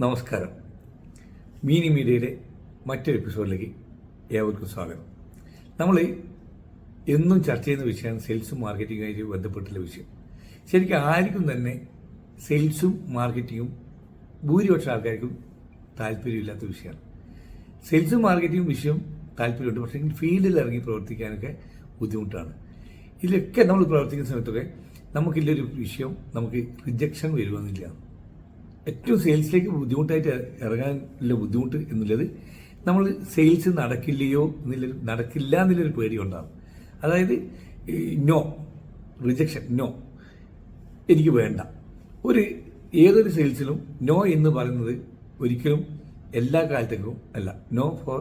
നമസ്കാരം. മീനി മീഡിയയുടെ മറ്റൊരു എപ്പിസോഡിലേക്ക് ഏവർക്കും സ്വാഗതം. നമ്മൾ എന്നും ചർച്ച ചെയ്യുന്ന വിഷയമാണ് സെയിൽസും മാർക്കറ്റിംഗുമായിട്ട് ബന്ധപ്പെട്ടുള്ള വിഷയം. ശരിക്കും ആർക്കും തന്നെ സെയിൽസും മാർക്കറ്റിങ്ങും ഭൂരിപക്ഷം ആൾക്കാർക്കും താല്പര്യമില്ലാത്ത വിഷയമാണ്. സെയിൽസും മാർക്കറ്റിങ്ങും വിഷയം താല്പര്യമുണ്ട്. പക്ഷേ ഫീൽഡിൽ ഇറങ്ങി പ്രവർത്തിക്കാനൊക്കെ ബുദ്ധിമുട്ടാണ്. ഇതിലൊക്കെ നമ്മൾ പ്രവർത്തിക്കുന്ന സമയത്തൊക്കെ നമുക്കില്ലൊരു വിഷയം നമുക്ക് റിജക്ഷൻ വരുമെന്നില്ല. ഏറ്റവും സെയിൽസിലേക്ക് ബുദ്ധിമുട്ടായിട്ട് ഇറങ്ങാനുള്ള ബുദ്ധിമുട്ട് എന്നുള്ളത് നമ്മൾ സെയിൽസ് നടക്കില്ലയോ എന്നുള്ള നടക്കില്ല എന്നുള്ളൊരു പേടി കൊണ്ടാണ്. അതായത് നോ റിജക്ഷൻ നോ എനിക്ക് വേണ്ട. ഒരു ഏതൊരു സെയിൽസിലും നോ എന്ന് പറയുന്നത് ഒരിക്കലും എല്ലാ കാലത്തേക്കും അല്ല. നോ ഫോർ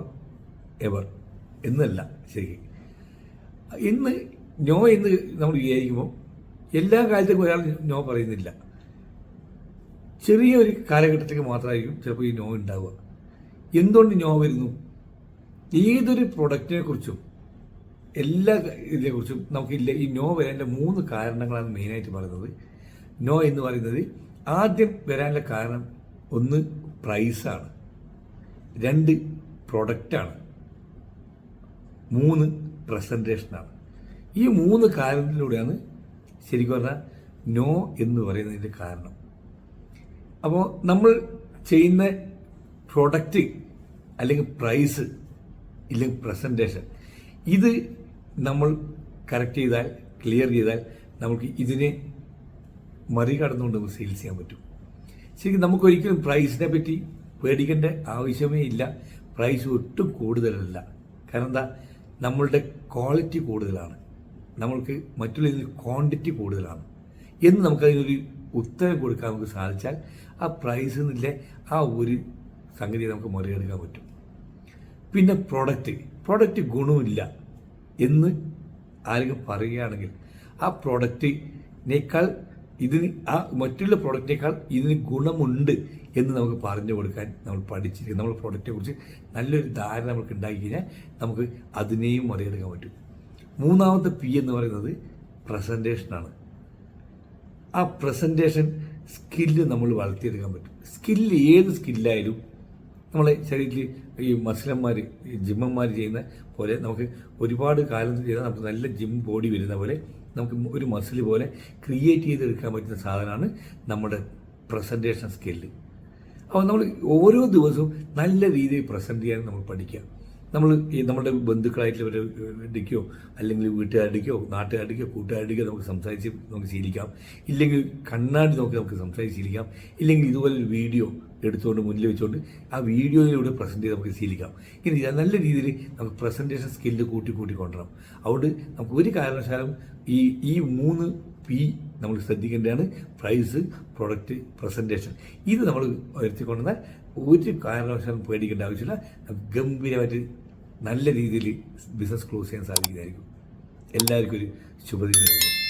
എവർ എന്നല്ല ശരി ഇന്ന് നോ എന്ന് നമ്മൾ വിചാരിക്കുമ്പോൾ എല്ലാ കാലത്തേക്കും ഒരാൾ നോ പറയുന്നില്ല. ചെറിയ ഒരു കാലഘട്ടത്തേക്ക് മാത്രമായിരിക്കും ചിലപ്പോൾ ഈ നോ ഉണ്ടാവുക. എന്തുകൊണ്ട് നോ വരുന്നു? ഏതൊരു പ്രൊഡക്റ്റിനെ കുറിച്ചും എല്ലാ ഇതിനെ ഇതിനെക്കുറിച്ചും നമുക്കില്ല ഈ നോ വരാനുള്ള മൂന്ന് കാരണങ്ങളാണ് മെയിനായിട്ട് പറയുന്നത്. നോ എന്ന് പറയുന്നത് ആദ്യം വരാനുള്ള കാരണം ഒന്ന് പ്രൈസാണ് രണ്ട് പ്രൊഡക്റ്റാണ് മൂന്ന് പ്രസന്റേഷനാണ് ഈ മൂന്ന് കാരണത്തിലൂടെയാണ് ശരിക്കും പറഞ്ഞാൽ നോ എന്ന് പറയുന്നതിന്റെ കാരണം. അപ്പോൾ നമ്മൾ ചെയ്യുന്ന പ്രൊഡക്റ്റ് അല്ലെങ്കിൽ പ്രൈസ് ഇല്ലെങ്കിൽ പ്രസന്റേഷൻ ഇത് നമ്മൾ കറക്റ്റ് ചെയ്താൽ ക്ലിയർ ചെയ്താൽ നമുക്ക് ഇതിനെ മറികടന്നുകൊണ്ട് നമുക്ക് സെയിൽസ് ചെയ്യാൻ പറ്റും. ശരിക്കും നമുക്കൊരിക്കലും പ്രൈസിനെ പറ്റി പേടിക്കേണ്ട ആവശ്യമേ ഇല്ല. പ്രൈസ് ഒട്ടും കൂടുതലല്ല. കാരണം എന്താ? നമ്മളുടെ ക്വാളിറ്റി കൂടുതലാണ്. നമ്മൾക്ക് മറ്റുള്ള ക്വാണ്ടിറ്റി കൂടുതലാണ്. എന്ന് നമുക്കതിനൊരു ഉത്തരം കൊടുക്കാൻ നമുക്ക് സാധിച്ചാൽ ആ പ്രൈസിൽ നിന്നിലെ ആ ഒരു സംഗതി നമുക്ക് മറികടക്കാൻ പറ്റും. പിന്നെ പ്രൊഡക്റ്റ് പ്രൊഡക്റ്റ് ഗുണമില്ല എന്ന് ആരെങ്കിലും പറയുകയാണെങ്കിൽ ആ പ്രൊഡക്റ്റിനേക്കാൾ ഇതിന് ആ മറ്റുള്ള പ്രൊഡക്റ്റിനേക്കാൾ ഇതിന് ഗുണമുണ്ട് എന്ന് നമുക്ക് പറഞ്ഞു കൊടുക്കാൻ നമ്മൾ പഠിച്ചിരിക്കും നമ്മൾ പ്രൊഡക്റ്റിനെ കുറിച്ച് നല്ലൊരു ധാരണ നമുക്ക് ഉണ്ടാക്കി കഴിഞ്ഞാൽ നമുക്ക് അതിനെയും മറികടക്കാൻ പറ്റും. മൂന്നാമത്തെ പി എന്ന് പറയുന്നത് പ്രസന്റേഷനാണ് ആ പ്രസന്റേഷൻ സ്കില്ല് നമ്മൾ വളർത്തിയെടുക്കാൻ പറ്റും. സ്കില്ല് ഏത് സ്കില്ലായാലും നമ്മളെ ശരീരത്തിൽ ഈ മസിലന്മാർ ജിമ്മന്മാർ ചെയ്യുന്ന പോലെ നമുക്ക് ഒരുപാട് കാലം ചെയ്താൽ നമുക്ക് നല്ല ജിം ബോഡി വരുന്ന പോലെ നമുക്ക് ഒരു മസിൽ പോലെ ക്രിയേറ്റ് ചെയ്തെടുക്കാൻ പറ്റുന്ന സാധനമാണ് നമ്മുടെ പ്രസന്റേഷൻ സ്കില്ല് അപ്പോൾ നമ്മൾ ഓരോ ദിവസവും നല്ല രീതിയിൽ പ്രസന്റ് ചെയ്യാൻ നമ്മൾ പഠിക്കുക. നമ്മൾ ഈ നമ്മുടെ ബന്ധുക്കളായിട്ടുള്ളവരുടെക്കോ അല്ലെങ്കിൽ വീട്ടുകാരുടെക്കോ നാട്ടുകാരുടെക്കോ കൂട്ടുകാരുടെക്കോ നമുക്ക് സംസാരിച്ച് നമുക്ക് ശീലിക്കാം. ഇല്ലെങ്കിൽ കണ്ണാടി നോക്കി നമുക്ക് സംസാരിച്ച് ശീലിക്കാം. ഇല്ലെങ്കിൽ ഇതുപോലെ ഒരു വീഡിയോ എടുത്തുകൊണ്ട് മുന്നിൽ വെച്ചുകൊണ്ട് ആ വീഡിയോയിലൂടെ പ്രസന്റ് ചെയ്ത് നമുക്ക് ശീലിക്കാം. ഇനി നല്ല രീതിയിൽ നമുക്ക് പ്രസന്റേഷൻ സ്കില്ല് കൂട്ടി കൂട്ടി കൊണ്ടുവരണം. അതുകൊണ്ട് നമുക്ക് ഒരു കാരണവശാലും ഈ ഈ മൂന്ന് പി നമ്മൾ ശ്രദ്ധിക്കേണ്ടതാണ് പ്രൈസ് പ്രൊഡക്റ്റ് പ്രസന്റേഷൻ ഇത് നമ്മൾ ഉയർത്തിക്കൊണ്ടുവന്നാൽ ഒരു കാരണവശാലും പേടിക്കേണ്ട ആവശ്യമില്ല. ഗംഭീരമായിട്ട് നല്ല രീതിയിൽ ബിസിനസ് ക്ലോസ് ചെയ്യാൻ സാധിക്കുന്നതായിരിക്കും. എല്ലാവർക്കും ഒരു ശുഭദിനം